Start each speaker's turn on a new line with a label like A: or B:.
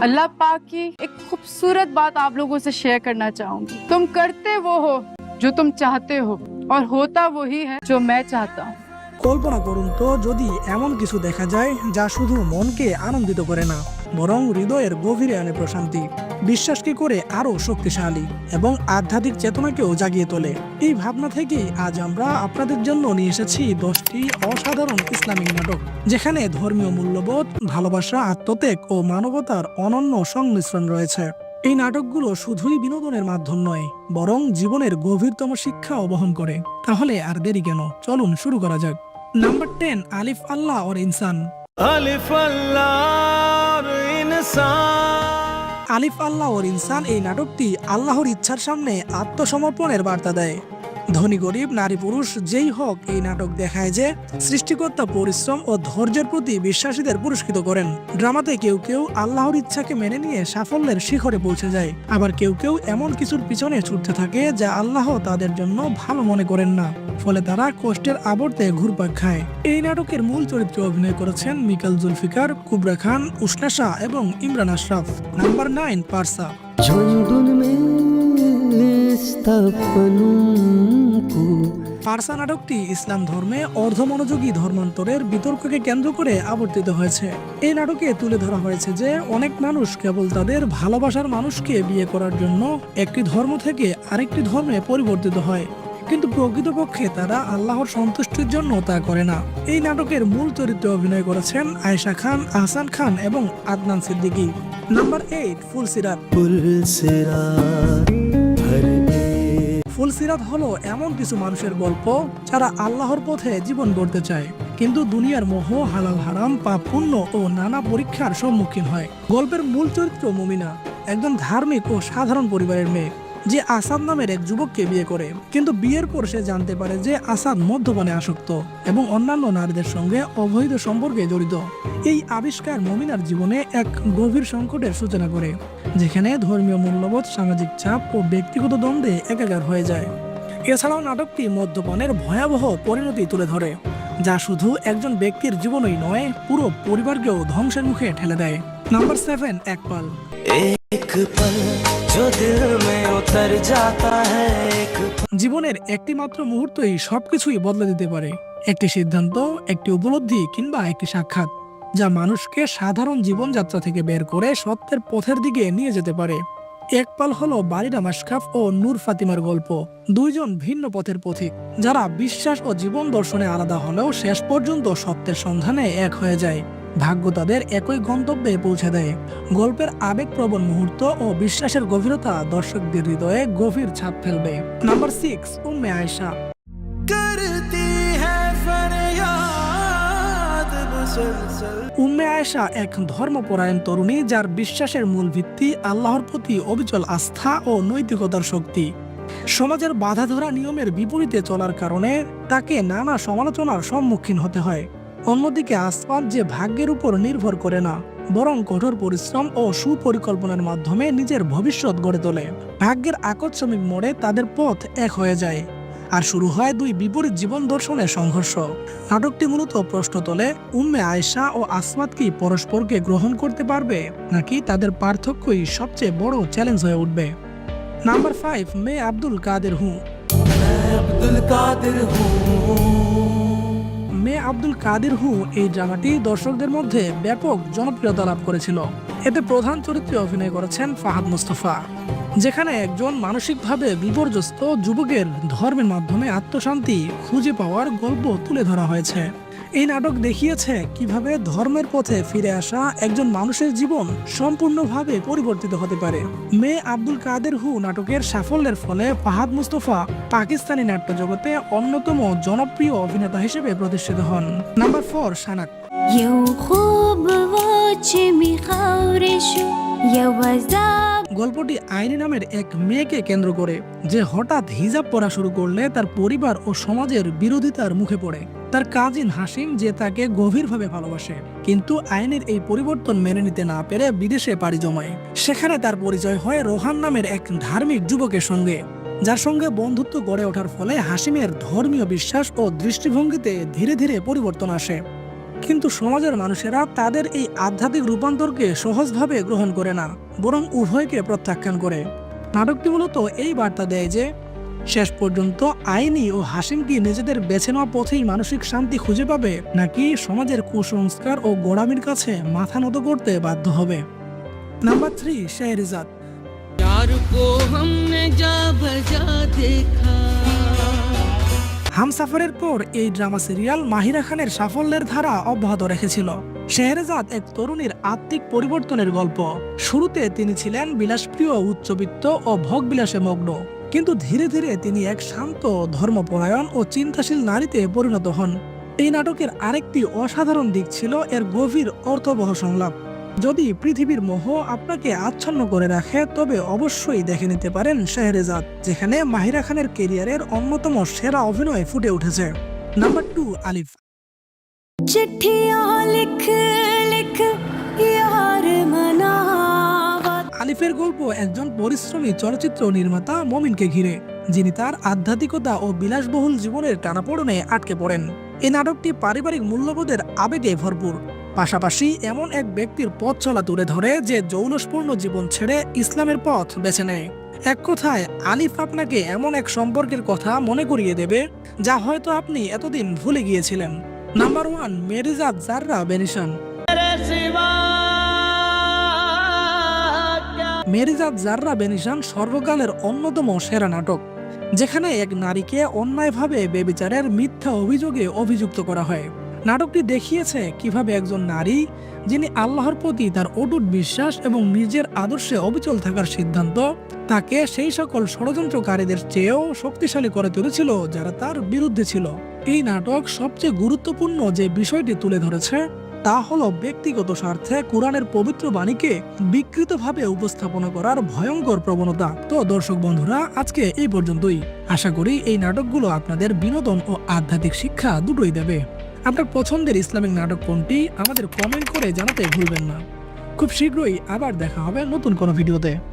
A: अल्लाह पाक की एक खूबसूरत बात आप लोगों से शेयर करना चाहूंगी तुम करते वो हो जो तुम चाहते हो और होता वही है जो मैं चाहता हूँ
B: কল্পনা করুন তো যদি এমন কিছু দেখা যায় যা শুধু মনকে আনন্দিত করে না বরং হৃদয়ের গভীরে আনে প্রশান্তি বিশ্বাসকে করে আরও শক্তিশালী এবং আধ্যাত্মিক চেতনাকেও জাগিয়ে তোলে। এই ভাবনা থেকে আজ আমরা আপনাদের জন্য নিয়ে এসেছি দশটি অসাধারণ ইসলামিক নাটক, যেখানে ধর্মীয় মূল্যবোধ, ভালোবাসা, আত্মত্যাগ ও মানবতার অনন্য সংমিশ্রণ রয়েছে। এই নাটকগুলো শুধুই বিনোদনের মাধ্যম নয়, বরং জীবনের গভীরতম শিক্ষা অবহন করে। তাহলে আর দেরি কেন? চলুন শুরু করা যাক। নাম্বার টেন, আলিফ আল্লাহ ওর ইনসান।
C: আলিফ আল্লাহ ইনসান।
B: আলিফ আল্লাহর ইনসান এই নাটকটি আল্লাহর ইচ্ছার সামনে আত্মসমর্পণের বার্তা দেয়। ধনী গরিব, নারী পুরুষ, যেই হোক, এই নাটক দেখায় যে সৃষ্টিকর্তা পরিশ্রম ও ধৈর্যের প্রতি বিশ্বাসীদের পুরস্কৃত করেন। ড্রামাতে কেউ কেউ আল্লাহর ইচ্ছাকে মেনে নিয়ে সাফল্যের শিখরে পৌঁছে যায়। আবার কেউ কেউ এমন কিছুর পিছনে ছুটতে থাকে যা আল্লাহ তাদের জন্য ভালো মনে করেন না। ফলে তারা কষ্টের আবর্তে ঘুরপাক খায়। এই নাটকের মূল চরিত্রে অভিনয় করেছেন মিকাল জুলফিকার, কুবরা খান, উষ্ণা শাহ এবং Imran Ashraf.
D: Number nine, Parsa.
B: পারসা নাটকটি ইসলাম ধর্মে অর্ধমনোযোগী ধর্মান্তরের বিতর্ককে কেন্দ্র করে আবর্তিত হয়েছে। এই নাটকে তুলে ধরা হয়েছে যে অনেক মানুষ কেবল তাদের ভালোবাসার মানুষকে বিয়ে করার জন্য একটি ধর্ম থেকে আরেকটি ধর্মে পরিবর্তিত হয় কিন্তু প্রকৃতপক্ষে তারা আল্লাহর সন্তুষ্টির জন্য তা করে না। এই নাটকের মূল চরিত্রে অভিনয় করেছেন আয়েশা খান আহসান খান এবং Adnan Siddiqui. Number
D: eight Pulsirat. Pulsirat.
B: Pulsirat হলো এমন কিছু মানুষের গল্প যারা আল্লাহর পথে জীবন গড়তে চায়। কিন্তু দুনিয়ার মোহ, হালাল হারাম, পাপ পুণ্য ও নানা পরীক্ষার সম্মুখীন হয়। গল্পের মূল চরিত্র মুমিনা, একজন ধার্মিক ও সাধারণ পরিবারের মেয়ে। যে আসাদ নামের এক যুবককে বিয়ে করে। কিন্তু বিয়ের পর সে জানতে পারে যে আসাদ মদ্যপানে আসক্ত এবং অন্যান্য নারীদের সঙ্গে অবৈধ সম্পর্কে জড়িত। এই আবিষ্কার মমিনার জীবনে এক গভীর সংকটের সূচনা করে, যেখানে ধর্মীয় মূল্যবোধ, সামাজিক চাপ ও ব্যক্তিগত দ্বন্দ্বে একাকার হয়ে যায়। এছাড়াও নাটকটি মদ্যপানের ভয়াবহ পরিণতি তুলে ধরে। যা শুধু একজন ব্যক্তির জীবনই নয় পুরো পরিবারকেও ধ্বংসের মুখে ঠেলে দেয়। নাম্বার সেভেন
C: এক পাল।
B: জীবনের একটি মাত্র মুহূর্তই সবকিছুই বদলে দিতে পারে। একটি সিদ্ধান্ত একটি উপলব্ধি কিংবা একটি সাক্ষাৎ যা মানুষকে সাধারণ জীবনযাত্রা থেকে বের করে সত্যের পথের দিকে নিয়ে যেতে পারে। একপাল হলো বারিরা মাসকাফ ও নূর ফাতিমার গল্প। দুইজন ভিন্ন পথের পথিক, যারা বিশ্বাস ও জীবন দর্শনে আলাদা হলেও শেষ পর্যন্ত সত্যের সন্ধানে এক হয়ে যায়। ভাগ্য তাদের একই গন্তব্যে পৌঁছে দেয়। গল্পের আবেগপ্রবণ মুহূর্ত ও বিশ্বাসের গভীরতা দর্শকদের হৃদয়ে গভীর ছাপ ফেলবে। নাম্বার সিক্স, উম্মে আয়সা উম্মে আয়েশা এক ধর্মপরায়ণ তরুণী যার বিশ্বাসের মূল ভিত্তি আল্লাহর প্রতি অবিচল আস্থা ও নৈতিকতার শক্তি। সমাজের বাধা ধরা নিয়মের বিপরীতে চলার কারণে তাকে নানা সমালোচনার সম্মুখীন হতে হয়। অন্যদিকে আসমান যে ভাগ্যের উপর নির্ভর করে না, বরং কঠোর পরিশ্রম ও সুপরিকল্পনার মাধ্যমে নিজের ভবিষ্যৎ গড়ে তোলে। ভাগ্যের আকস্মিক মোড়ে তাদের পথ এক হয়ে যায়। আর শুরু হয় দুই বিপরীত জীবন দর্শনের সংঘর্ষ। নাটকটি মূলত প্রশ্ন তোলে, উম্মে আয়সা ও আসমাদ কি পরস্পরকে গ্রহণ করতে পারবে, নাকি তাদের পার্থক্যই সবচেয়ে বড় চ্যালেঞ্জ হয়ে উঠবে? নাম্বার ফাইভ মে আব্দুল কাদের হু
C: আব্দুল কাদের হু।
B: মে আব্দুল কাদের হু এই ড্রামাটি দর্শকদের মধ্যে ব্যাপক জনপ্রিয়তা লাভ করেছিল। এতে প্রধান চরিত্রে অভিনয় করেছেন ফাহাদ মুস্তফা। যেখানে একজন মানসিকভাবে বিপর্যস্ত যুবকের ধর্মের মাধ্যমে আত্মশান্তি খুঁজে পাওয়ার গল্প তুলে ধরা হয়েছে। এই নাটক দেখিয়েছে কীভাবে ধর্মের পথে ফিরে আসা একজন মানুষের জীবন সম্পূর্ণভাবে পরিবর্তিত হতে পারে। মে আব্দুল কাদের হু নাটকের সাফল্যের ফলে ফাহাদ মুস্তফা পাকিস্তানি নাট্য জগতে অন্যতম জনপ্রিয় অভিনেতা হিসেবে প্রতিষ্ঠিত হন।
E: Number four, Sanak.
B: গল্পটি আইনি নামের এক মেয়েকে কেন্দ্র করে, যে হঠাৎ হিজাব পরা শুরু করলে তার পরিবার ও সমাজের বিরোধিতার মুখে পড়ে। তার কাজিন হাসিম যে তাকে গভীরভাবে ভালোবাসে, কিন্তু আইনের এই পরিবর্তন মেনে নিতে না পেরে বিদেশে পাড়ি জমায়। সেখানে তার পরিচয় হয় রোহান নামের এক ধার্মিক যুবকের সঙ্গে। যার সঙ্গে বন্ধুত্ব গড়ে ওঠার ফলে হাসিমের ধর্মীয় বিশ্বাস ও দৃষ্টিভঙ্গিতে ধীরে ধীরে পরিবর্তন আসে। কিন্তু সমাজের মানুষেরা তাদের এই আধ্যাত্মিক রূপান্তরকে সহজভাবে গ্রহণ করে না, বরং উভয়কে প্রত্যাখ্যান করে। নাটকটি মূলত এই বার্তা দেয় যে, শেষ পর্যন্ত আইনি ও হাসিম কি নিজেদের বেছে নেওয়া পথেই মানসিক শান্তি খুঁজে পাবে, নাকি সমাজের কুসংস্কার ও গোড়ামির কাছে মাথা নত করতে বাধ্য হবে? Number three শেহরিজাদ। হামসাফারের পর এই ড্রামা সিরিয়াল মাহিরা খানের সাফল্যের ধারা অব্যাহত রেখেছিল। শেহরেজাদ এক তরুণীর আত্মিক পরিবর্তনের গল্প। শুরুতে তিনি ছিলেন বিলাসপ্রিয়, উচ্চবিত্ত ও ভোগবিলাসে মগ্ন। কিন্তু ধীরে ধীরে তিনি এক শান্ত, ধর্মপরায়ণ ও চিন্তাশীল নারীতে পরিণত হন। এই নাটকের আরেকটি অসাধারণ দিক ছিল এর গভীর অর্থবহ সংলাপ। যদি পৃথিবীর মোহ আপনাকে আচ্ছন্ন করে রাখে তবে অবশ্যই দেখে নিতে পারেন শেহরেজাদ যেখানে মাহিরা খানের কেরিয়ারের অন্যতম সেরা অভিনয় ফুটে উঠেছে। নাম্বার টু আলিফ। আলিফের গল্প একজন পরিশ্রমী চলচ্চিত্র নির্মাতা মমিনকে ঘিরে যিনি তার আধ্যাত্মিকতা ও বিলাসবহুল জীবনের টানাপোড়নে আটকে পড়েন। এই নাটকটি পারিবারিক মূল্যবোধের আবেগে ভরপুর। পাশাপাশি এমন এক ব্যক্তির পথ চলা তুলে ধরে যে জৌলসপূর্ণ জীবন ছেড়ে ইসলামের পথ বেছে নেয়। এক কথায়, আলিফ আপনাকে এমন এক সম্পর্কের কথা মনে করিয়ে দেবে যা হয়তো আপনি এতদিন ভুলে গিয়েছিলেন। Number one মেরিজাদ জাররা বেনিশান। মেরিজাদ জাররা বেনিশান সর্বকালের অন্যতম সেরা নাটক, যেখানে এক নারীকে অন্যায়ভাবে বেবিচারের মিথ্যা অভিযোগে অভিযুক্ত করা হয়। নাটকটি দেখিয়েছে কীভাবে একজন নারী, যিনি আল্লাহর প্রতি তার অটুট বিশ্বাস এবং নিজের আদর্শে অবিচল থাকার সিদ্ধান্ত, তাকে সেই সকল ষড়যন্ত্রকারীদের চেয়েও শক্তিশালী করে তুলেছিল যারা তার বিরুদ্ধে ছিল। এই নাটক সবচেয়ে গুরুত্বপূর্ণ যে বিষয়টি তুলে ধরেছে, তা হলো ব্যক্তিগত স্বার্থে কোরআনের পবিত্র বাণীকে বিকৃতভাবে উপস্থাপনা করার ভয়ঙ্কর প্রবণতা। তো দর্শক বন্ধুরা, আজকে এই পর্যন্তই। আশা করি এই নাটকগুলো আপনাদের বিনোদন ও আধ্যাত্মিক শিক্ষা দুটোই দেবে। আপনার পছন্দের ইসলামিক নাটক কোনটি আমাদের কমেন্ট করে জানাতে ভুলবেন না। খুব শীঘ্রই আবার দেখা হবে নতুন কোনো ভিডিওতে।